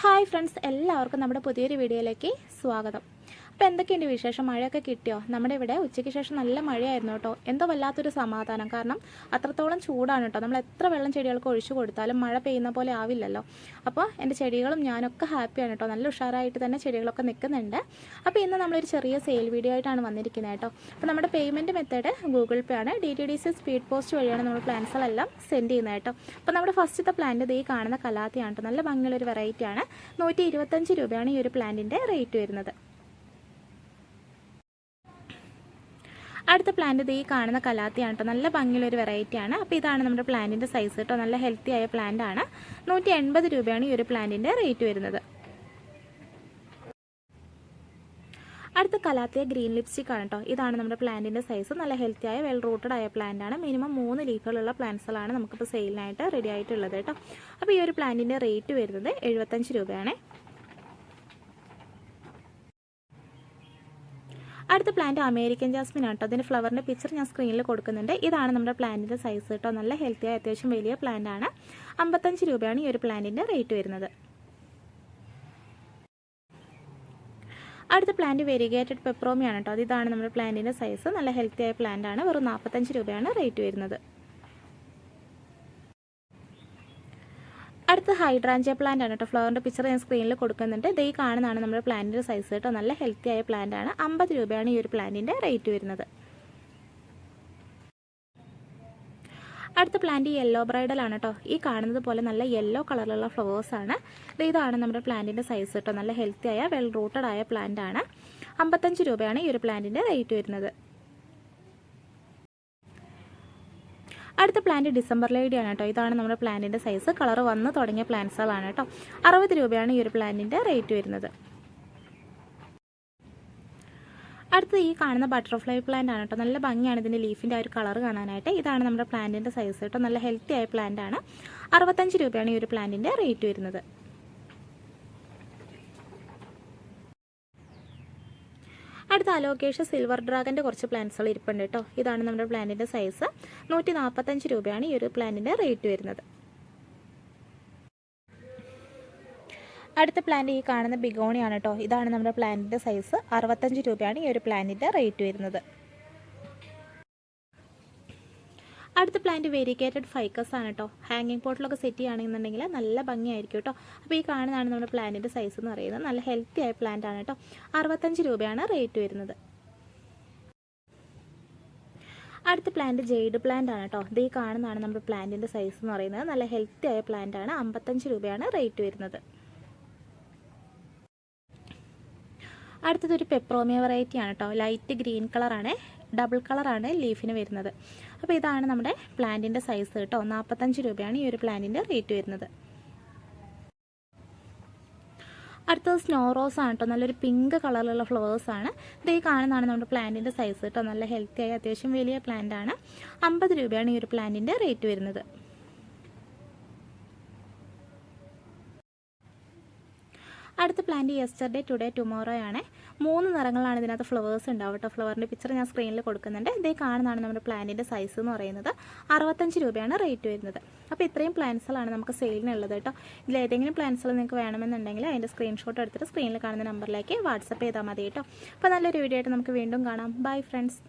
Hi friends എല്ലാവർക്കും നമ്മുടെ പുതിയൊരു വീഡിയോയിലേക്ക് സ്വാഗതം. അപ്പോൾ എന്തൊക്കെയുണ്ട് വിശേഷം? മഴയൊക്കെ കിട്ടിയോ? നമ്മുടെ ഇവിടെ ഉച്ചയ്ക്ക് ശേഷം നല്ല മഴയായിരുന്നു കേട്ടോ. എന്തോ വല്ലാത്തൊരു സമാധാനം. കാരണം അത്രത്തോളം ചൂടാണ് കേട്ടോ. നമ്മൾ എത്ര വെള്ളം ചെടികൾക്ക് ഒഴിച്ചു കൊടുത്താലും മഴ പെയ്യുന്ന പോലെ ആവില്ലല്ലോ. അപ്പോൾ എന്റെ ചെടികളും ഞാനൊക്കെ ഹാപ്പിയാണ് കേട്ടോ. നല്ല ഉഷാറായിട്ട് തന്നെ ചെടികളൊക്കെ നിൽക്കുന്നുണ്ട്. അപ്പോൾ ഇന്ന് നമ്മളൊരു ചെറിയ സെയിൽ വീഡിയോ ആയിട്ടാണ് വന്നിരിക്കുന്നത് കേട്ടോ. അപ്പോൾ നമ്മുടെ പേയ്മെന്റ് മെത്തേഡ് ഗൂഗിൾ പേ ആണ്. D T D C speed post വഴിയാണ് നമ്മൾ പ്ലാൻസുകളെല്ലാം സെൻഡ് ചെയ്യുന്നത് കേട്ടോ. അപ്പോൾ നമ്മുടെ ഫസ്റ്റത്തെ പ്ലാന്റ് ഈ കാണുന്ന കലാത്തിയാണ് കേട്ടോ. നല്ല ഭംഗിയുള്ളൊരു വെറൈറ്റിയാണ്. നൂറ്റി ഇരുപത്തഞ്ച് രൂപയാണ് ഈ ഒരു പ്ലാന്റിന്റെ റേറ്റ് വരുന്നത്. അടുത്ത പ്ലാന്റ് ഈ കാണുന്ന കലാത്തിയാണ് കേട്ടോ നല്ല ഭംഗിയുള്ളൊരു വെറൈറ്റി ആണ്. അപ്പോൾ ഇതാണ് നമ്മുടെ പ്ലാന്റിന്റെ സൈസ് കേട്ടോ നല്ല ഹെൽത്തി ആയ പ്ലാന്റ് ആണ്. നൂറ്റി എൺപത് രൂപയാണ് ഈ ഒരു പ്ലാന്റിന്റെ റേറ്റ് വരുന്നത്. അടുത്ത കലാത്തിയ ഗ്രീൻ ലിപ്സ്റ്റിക് ആണ് കേട്ടോ ഇതാണ് നമ്മുടെ പ്ലാന്റിന്റെ സൈസ് നല്ല ഹെൽത്തി ആയ വെൽ റൂട്ടഡ് ആയ പ്ലാന്റ് ആണ്. മിനിമം മൂന്ന് ലീഫുകളുള്ള പ്ലാന്റ്സുകളാണ് നമുക്കിപ്പോൾ സെയിലിനായിട്ട് റെഡി ആയിട്ടുള്ളത് കേട്ടോ അപ്പോൾ ഈ ഒരു പ്ലാന്റിന്റെ റേറ്റ് വരുന്നത് എഴുപത്തഞ്ച് രൂപയാണ്. അടുത്ത പ്ലാന്റ് അമേരിക്കൻ ജാസ്മിൻ ആണ് കേട്ടോ. അതിന്റെ ഫ്ലവറിന്റെ പിക്ചർ ഞാൻ സ്ക്രീനിൽ കൊടുക്കുന്നുണ്ട്. ഇതാണ് നമ്മുടെ പ്ലാന്റിന്റെ സൈസ് കേട്ടോ. നല്ല ഹെൽത്തി ആയ അത്യാവശ്യം വലിയ പ്ലാന്റ് ആണ്. അമ്പത്തഞ്ച് രൂപയാണ് ഈ ഒരു പ്ലാന്റിന്റെ റേറ്റ് വരുന്നത്. അടുത്ത പ്ലാന്റ് വെരിഗേറ്റഡ് പെപ്രോമിയാണ് കേട്ടോ. അത് ഇതാണ് നമ്മുടെ പ്ലാന്റിന്റെ സൈസ് നല്ല ഹെൽത്തി ആയ പ്ലാന്റ് ആണ്. വെറും നാൽപ്പത്തഞ്ച് രൂപയാണ് റേറ്റ് വരുന്നത്. അടുത്ത ഹൈഡ്രാഞ്ചിയ പ്ലാന്റ് ആണ് കേട്ടോ. ഫ്ലവറിന്റെ പിക്ചർ ഞാൻ സ്ക്രീനിൽ കൊടുക്കുന്നുണ്ട്. ഇത് ഈ കാണുന്നതാണ് നമ്മുടെ പ്ലാന്റിന്റെ സൈസ് കേട്ടോ. നല്ല ഹെൽത്തി ആയ പ്ലാന്റ് ആണ്. അമ്പത് രൂപയാണ് ഈ ഒരു പ്ലാന്റിന്റെ റേറ്റ് വരുന്നത്. അടുത്ത പ്ലാന്റ് യെല്ലോ ബ്രൈഡൽ ആണ് കേട്ടോ. ഈ കാണുന്നത് പോലെ നല്ല യെല്ലോ കളറിലുള്ള ഫ്ലവേഴ്സ് ആണ്. ഇതാണ് നമ്മുടെ പ്ലാന്റിന്റെ സൈസ് കേട്ടോ. നല്ല ഹെൽത്തി ആയ വെൽ റൂട്ടഡ് ആയ പ്ലാന്റ് ആണ്. അമ്പത്തഞ്ച് രൂപയാണ് ഈ ഒരു പ്ലാന്റിന്റെ റേറ്റ് വരുന്നത്. അടുത്ത പ്ലാന്റ് ഡിസംബർ ലേഡിയാണ് കേട്ടോ. ഇതാണ് നമ്മുടെ പ്ലാന്റിന്റെ സൈസ് കളർ വന്ന് തുടങ്ങിയ പ്ലാന്റ്സുകളാണ് കേട്ടോ. അറുപത് രൂപയാണ് ഈ ഒരു പ്ലാന്റിന്റെ റേറ്റ് വരുന്നത്. അടുത്തത് ഈ കാണുന്ന ബട്ടർഫ്ലൈ പ്ലാന്റ് ആണ് കേട്ടോ. നല്ല ഭംഗിയാണ് ഇതിന്റെ ലീഫിന്റെ ആ ഒരു കളർ കാണാനായിട്ട്. ഇതാണ് നമ്മുടെ പ്ലാന്റിന്റെ സൈസ് കേട്ടോ. നല്ല ഹെൽത്തി ആയ പ്ലാന്റ് ആണ്. അറുപത്തഞ്ച് രൂപയാണ് ഈ ഒരു പ്ലാന്റിന്റെ റേറ്റ് വരുന്നത്. അടുത്ത അലോക്കേഷ സിൽവർ ഡ്രാഗന്റെ കുറച്ച് പ്ലാന്റ്സുകൾ ഇരിപ്പുണ്ട് കേട്ടോ. ഇതാണ് നമ്മുടെ പ്ലാന്റിന്റെ സൈസ് നൂറ്റി നാൽപ്പത്തഞ്ച് രൂപയാണ് ഈ ഒരു പ്ലാന്റിന്റെ റേറ്റ് വരുന്നത്. അടുത്ത പ്ലാന്റ് ഈ കാണുന്ന ബിഗോണിയാണ് കേട്ടോ. ഇതാണ് നമ്മുടെ പ്ലാന്റിന്റെ സൈസ് അറുപത്തഞ്ച് രൂപയാണ് ഈ ഒരു പ്ലാന്റിന്റെ റേറ്റ് വരുന്നത്. അടുത്ത പ്ലാന്റ് വേരിക്കേറ്റഡ് ഫൈക്കസ് ആണ് കേട്ടോ ഹാങ്ങിങ് പോട്ടിലൊക്കെ സെറ്റ് ചെയ്യുകയാണെന്നുണ്ടെങ്കിൽ നല്ല ഭംഗിയായിരിക്കും കേട്ടോ അപ്പോൾ ഈ കാണുന്നതാണ് നമ്മുടെ പ്ലാന്റിന്റെ സൈസ് എന്ന് പറയുന്നത്. നല്ല ഹെൽത്തി ആയ പ്ലാന്റ് ആണ് കേട്ടോ അറുപത്തഞ്ച് രൂപയാണ് റേറ്റ് വരുന്നത്. അടുത്ത പ്ലാന്റ് ജെയ്ഡ് പ്ലാന്റ് ആണ് കേട്ടോ ഇത് ഈ കാണുന്നതാണ് നമ്മുടെ പ്ലാന്റിന്റെ സൈസ് എന്ന് പറയുന്നത്. നല്ല ഹെൽത്തി ആയ പ്ലാന്റ് ആണ്. അമ്പത്തഞ്ച് രൂപയാണ് റേറ്റ് വരുന്നത്. അടുത്തത് ഒരു പെപ്രോമിയ വെറൈറ്റി ആണ് കേട്ടോ ലൈറ്റ് ഗ്രീൻ കളറാണ് ഡബിൾ കളറാണ് ലീഫിന് വരുന്നത്. അപ്പോൾ ഇതാണ് നമ്മുടെ പ്ലാന്റിന്റെ സൈസ് കേട്ടോ. നാൽപ്പത്തഞ്ച് രൂപയാണ് ഈ ഒരു പ്ലാന്റിന്റെ റേറ്റ് വരുന്നത്. അടുത്തത് സ്നോ റോസ് ആണ് കേട്ടോ. നല്ലൊരു പിങ്ക് കളറിലുള്ള ഫ്ലവേഴ്സ് ആണ്. ഇത് ഈ കാണുന്നതാണ് നമ്മുടെ പ്ലാന്റിന്റെ സൈസ് കേട്ടോ. നല്ല ഹെൽത്തി ആയ അത്യാവശ്യം വലിയ പ്ലാന്റ് ആണ്. അമ്പത് രൂപയാണ് ഈ ഒരു പ്ലാന്റിന്റെ റേറ്റ് വരുന്നത്. അടുത്ത പ്ലാന്റ് യെസ്റ്റർഡേ ടുഡേ ടുമോറോ ആണ്. മൂന്ന് നിറങ്ങളാണ് ഇതിനകത്ത് ഫ്ലവേഴ്സ് ഉണ്ടാവും കേട്ടോ. ഫ്ലവറിന്റെ പിക്ചർ ഞാൻ സ്ക്രീനിൽ കൊടുക്കുന്നുണ്ട്. ഇതേ കാണുന്നതാണ് നമ്മുടെ പ്ലാന്റിന്റെ സൈസ് എന്ന് പറയുന്നത്. അറുപത്തഞ്ച് രൂപയാണ് റേറ്റ് വരുന്നത്. അപ്പോൾ ഇത്രയും പ്ലാന്റ്സുകളാണ് നമുക്ക് സെയിലിനുള്ളത് കേട്ടോ. ഇതിൽ ഏതെങ്കിലും പ്ലാന്റ്സുകൾ നിങ്ങൾക്ക് വേണമെന്നുണ്ടെങ്കിൽ അതിന്റെ സ്ക്രീൻഷോട്ട് എടുത്തിട്ട് സ്ക്രീനിൽ കാണുന്ന നമ്പറിലേക്ക് വാട്സപ്പ് ചെയ്താൽ മതി കേട്ടോ. അപ്പോൾ നല്ലൊരു വീഡിയോ ആയിട്ട് നമുക്ക് വീണ്ടും കാണാം. Bye friends